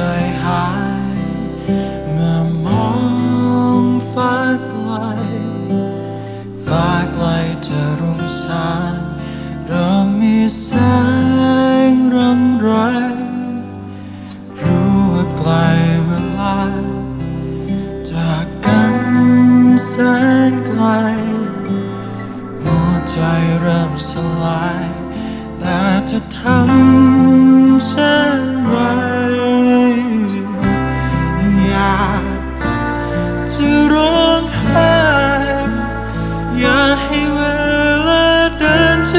ใจหาย เมื่อมองฟ้าไกล ฟ้าไกลจะรุ่งสางเริ่มมีแสงรำไร รู้ว่าไกลเวลา จากกันแสนไกล หัวใจเริ่มสลาย แต่จะทำเช่นไร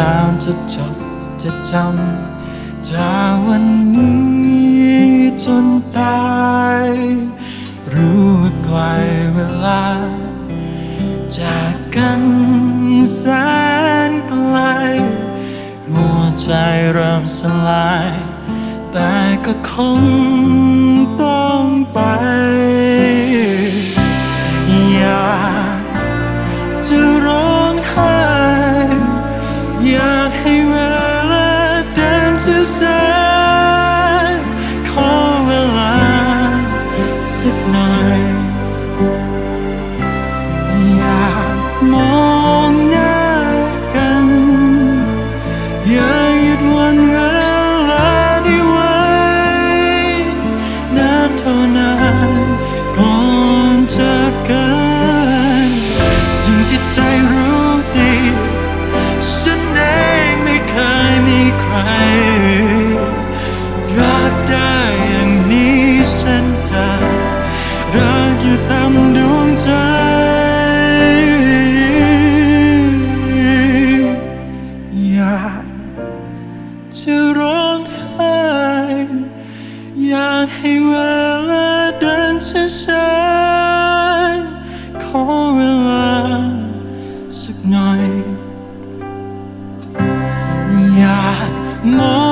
แล้จะจดจะจำจากวันนี้จนตายรู้ว่าไกลเวลา จากกันแสนไกลหัวใจเริ่มสลาย แต่ก็คง to say อตามดวงใจ อยากจะร้องไห้อยากให้เวลาเดินช้าๆขอเวลาสักหน่อยอยากมอง